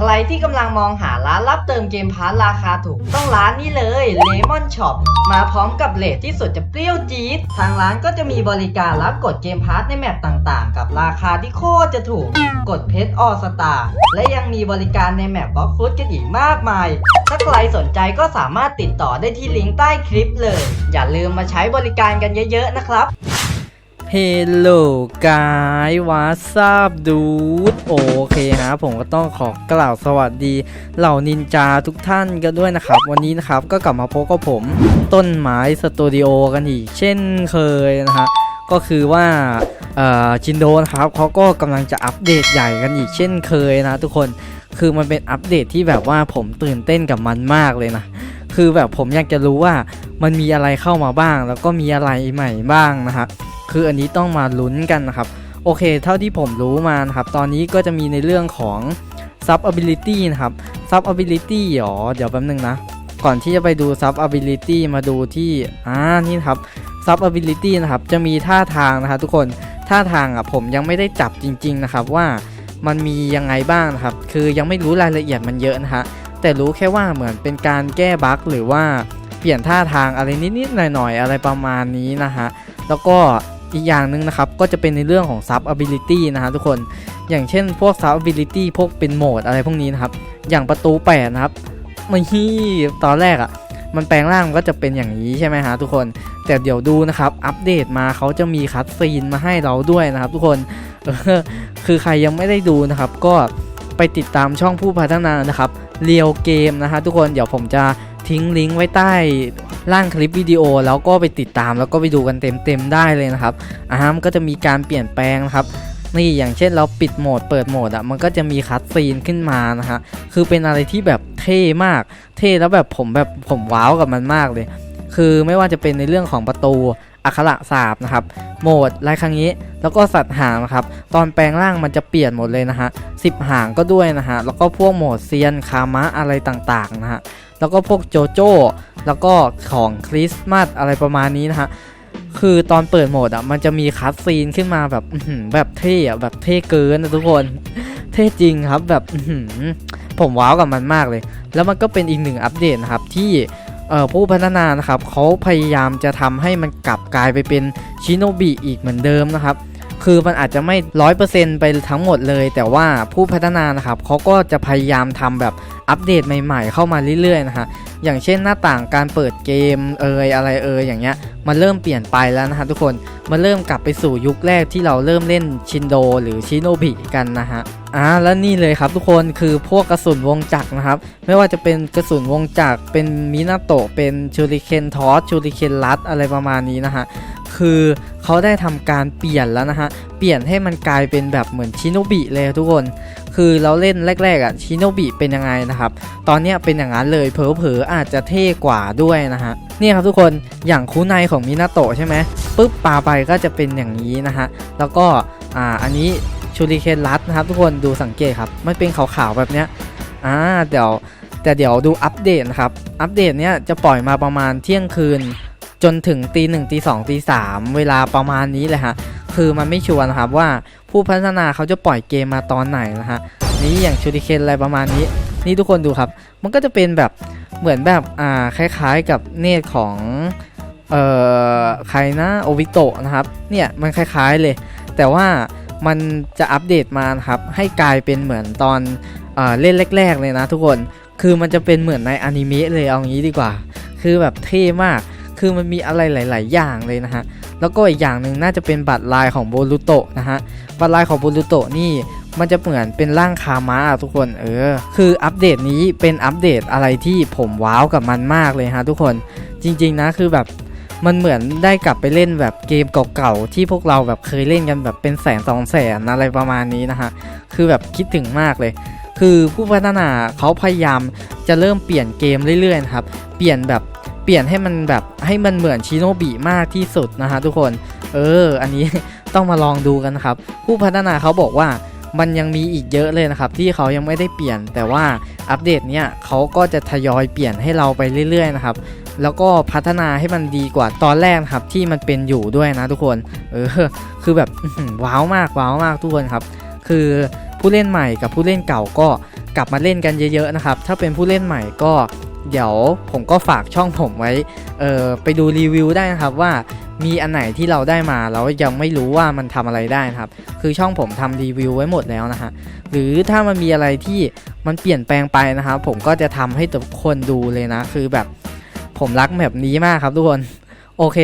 ใครที่กำลังมองหาร้านรับเติมเกมพาร์ทราคาถูก ต้องร้านนี้เลย Lemon Shop มาพร้อมกับเลทที่สุดจะเปรี้ยวจี๊ดทางร้านก็จะมีบริการรับกดเกมพาร์ทในแมปต่างๆ กับราคาที่โคตรจะถูก กดเพชรออสตาและยังมีบริการในแมปบล็อกฟุตกันอีกมากมาย ถ้าใครสนใจก็สามารถติดต่อได้ที่ลิงก์ใต้คลิปเลย อย่าลืมมาใช้บริการกันเยอะๆนะครับ เฮลโลกายวาซาบดูดโอเคฮะผมก็ต้องขอกล่าวสวัสดี เหล่านินจาทุกท่านกันด้วยนะครับ วันนี้นะครับก็กลับมาพบกับผม ต้นไม้สตูดิโอกันอีก เช่นเคยนะฮะก็คือว่าจินโดนะครับเขาก็กำลังจะอัปเดตใหญ่กันอีกเช่นเคยนะทุกคนคือมันเป็นอัปเดตที่แบบว่าผมตื่นเต้นกับมันมากเลยนะคือแบบผมอยากจะรู้ว่ามันมีอะไรเข้ามาบ้าง แล้วก็มีอะไรใหม่บ้างนะฮะ คืออันนี้ต้องมาลุ้นกันนะครับ โอเค เท่าที่ผมรู้มานะครับ ตอนนี้ก็จะมีในเรื่องของ sub ability นะครับ sub ability หรอ เดี๋ยวแป๊บนึงนะ ก่อนที่จะไปดู sub ability มาดูที่ อ่า นี่ครับ sub ability นะครับ จะมีท่าทางนะครับทุกคน ท่าทางอะผมยังไม่ได้จับจริง ๆ นะครับว่ามันมียังไงบ้างนะครับ คือยังไม่รู้รายละเอียดมันเยอะนะฮะ แต่รู้แค่ว่าเหมือนเป็นการแก้บั๊กหรือว่าเปลี่ยนท่าทางอะไรนิดๆหน่อยๆ อะไรประมาณนี้นะฮะ แล้วก็ อีกอย่างหนึ่งนะครับก็จะเป็นในเรื่องของ sub ability นะฮะทุกคน อย่างเช่นพวก sub ability พวกเป็นโหมดอะไรพวกนี้นะครับ อย่างประตูแปดนะครับไม่ตอนแรกอะ่ะ มันแปลงร่างก็จะเป็นอย่างนี้ใช่ไหมฮะทุกคน แต่เดี๋ยวดูนะครับ อัปเดตมาเขาจะมีคัดซีนมาให้เราด้วยนะครับ ทุกคนคือใครยังไม่ได้ดูนะครับ ก็ไปติดตามช่องผู้พัฒนานะครับเรียวเกมนะฮะทุกคนเดี๋ยวผมจะทิ้งลิงก์ไว้ใต้ ล่างคลิปวิดีโอแล้วก็ไปติดตามแล้วก็ไปดูกันเต็มๆได้เลยนะครับอาร์มก็จะมีการเปลี่ยนแปลงนะครับนี่อย่างเช่นเราปิดโหมดเปิดโหมดอะมันก็จะมีคัดซีนขึ้นมานะฮะคือเป็นอะไรที่แบบเท่มาก เท่แล้วแบบผมแบบผมว้าวกับมันมากเลย คือไม่ว่าจะเป็นในเรื่องของประตู อักขระสาบนะครับ โหมดลายครั้งนี้ แล้วก็สัตว์หางนะครับ ตอนแปลงร่างมันจะเปลี่ยนหมดเลยนะฮะสิบหางก็ด้วยนะฮะ แล้วก็พวกโหมดเซียน คามะอะไรต่างๆนะฮะ แล้วก็พวกโจโจ้ แล้วก็ของคริสต์มาสอะไรประมาณนี้นะฮะคือตอนเปิดโหมดอะมันจะมีคัสซีนขึ้นมาแบบแบบเท่อะแบบเท่เกินนะทุกคน เท่จริงครับแบบผมว้าวกับมันมากเลย แล้วมันก็เป็นอีกหนึ่งอัปเดตนะครับที่ผู้พัฒนานะครับเขาพยายามจะทำให้มันกลับ กลายไปเป็นชิโนบิอีกเหมือนเดิมนะครับคือมันอาจจะไม่ร้อยเปอร์เซ็นต์ไปทั้งหมดเลย แต่ว่าผู้พัฒนานะครับเขาก็จะพยายามทำแบบอัปเดตใหม่ๆ เข้ามาเรื่อยๆนะฮะ อย่างเช่นหน้าต่างการเปิดเกมเอยอะไรเอยอย่างเงี้ยมันเริ่มเปลี่ยนไปแล้วนะฮะทุกคนมันเริ่มกลับไปสู่ยุคแรกที่เราเริ่มเล่นชินโดหรือชิโนบิกันนะฮะอ่าแล้วนี่เลยครับทุกคนคือพวกกระสุนวงจักรนะครับไม่ว่าจะเป็นกระสุนวงจักรเป็นมินาโตะเป็นชูริเคนทอสชูริเคนรัดอะไรประมาณนี้นะฮะคือเขาได้ทำการเปลี่ยนแล้วนะฮะ เปลี่ยนให้มันกลายเป็นแบบเหมือนชิโนบิเลยทุกคน คือเราเล่นแรกๆอะชิโนบิเป็นยังไงนะครับ ตอนเนี้ยเป็นอย่างนั้นเลยเผลอๆอาจจะเท่กว่าด้วยนะฮะนี่ครับทุกคนอย่างคูไนของมินาโตะใช่ไหมปุ๊บปาไปก็จะเป็นอย่างนี้นะฮะแล้วก็อ่าอันนี้ชูริเคนรัดนะครับ ทุกคนดูสังเกตครับมันเป็นขาวๆแบบเนี้ยอ่าเดี๋ยวแต่เดี๋ยวดูอัปเดตนะครับ อัปเดตเนี้ยจะปล่อยมาประมาณเที่ยงคืน จนถึงตีหนึ่งตีสองตีสามเวลาประมาณนี้เลยฮะ คือมันไม่ชัวร์นะครับว่าผู้พัฒนาเขาจะปล่อยเกมมาตอนไหนนะฮะนี่อย่างชูริเคนอะไรประมาณนี้ นี่ทุกคนดูครับ มันก็จะเป็นแบบเหมือนแบบอ่าคล้ายๆกับเนตของเอ่อใครนะโอวิโตะนะครับเนี่ยมันคล้ายๆเลย แต่ว่ามันจะอัปเดตมานะครับให้กลายเป็นเหมือนตอนเอ่อเล่นแรก ๆ เลยนะทุกคนคือมันจะเป็นเหมือนในอนิเมะเลยเอางี้ดีกว่า คือแบบเท่มากคือมันมีอะไรหลาย ๆ อย่างเลยนะฮะ แล้วก็อีกอย่างหนึ่งน่าจะเป็นบัตรลายของโบรูโตะนะฮะ บัตรลายของโบรูโตะนี่มันจะเหมือนเป็นร่างคามะอะทุกคน เออ คืออัปเดตนี้เป็นอัปเดตอะไรที่ผมว้าวกับมันมากเลยฮะทุกคน จริง ๆนะคือแบบมันเหมือนได้กลับไปเล่นแบบเกมเก่าๆที่พวกเราแบบเคยเล่นกันแบบเป็นแสนสองแสนอะไรประมาณนี้นะฮะ คือแบบคิดถึงมากเลย คือผู้พัฒนาเขาพยายามจะเริ่มเปลี่ยนเกมเรื่อยๆครับ เปลี่ยนแบบ ปลี่ยนให้มันแบบให้มันเหมือนชิโนบิมากที่สุดนะฮะทุกคน เออ อันนี้ต้องมาลองดูกันนะครับ ผู้พัฒนาเขาบอกว่ามันยังมีอีกเยอะเลยนะครับ ที่เขายังไม่ได้เปลี่ยน แต่ว่าอัปเดตเนี่ยเขาก็จะทยอยเปลี่ยนให้เราไปเรื่อยๆนะครับ แล้วก็พัฒนาให้มันดีกว่าตอนแรกครับที่มันเป็นอยู่ด้วยนะทุกคน เออ คือแบบว้าวมากว้าวมากทุกคนครับ คือผู้เล่นใหม่กับผู้เล่นเก่าก็กลับมาเล่นกันเยอะๆนะครับ ถ้าเป็นผู้เล่นใหม่ก็ เดี๋ยวผมก็ฝากช่องผมไว้เออไปดูรีวิวได้นะครับว่ามีอันไหนที่เราได้มาแล้วยังไม่รู้ว่ามันทำอะไรได้นะครับ คือช่องผมทำรีวิวไว้หมดแล้วนะฮะหรือถ้ามันมีอะไรที่มันเปลี่ยนแปลงไปนะครับผมก็จะทำให้ทุกคนดูเลยนะ คือแบบผมรักแบบนี้มากครับทุกคนโอเค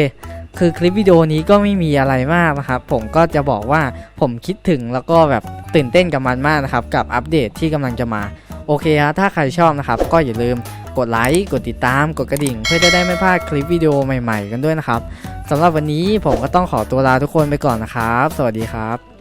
คือคลิปวิดีโอนี้ก็ไม่มีอะไรมากนะครับ ผมก็จะบอกว่าผมคิดถึงแล้วก็แบบตื่นเต้นกับมันมากนะครับ กับอัปเดตที่กำลังจะมาโอเคฮะถ้าใครชอบนะครับ ก็อย่าลืม กดไลค์กดติดตามกดกระดิ่ง เพื่อจะได้ไม่พลาดคลิปวิดีโอใหม่ ๆ กันด้วยนะครับสำหรับวันนี้ผมก็ต้องขอตัวลาทุกคนไปก่อนนะครับ สวัสดีครับ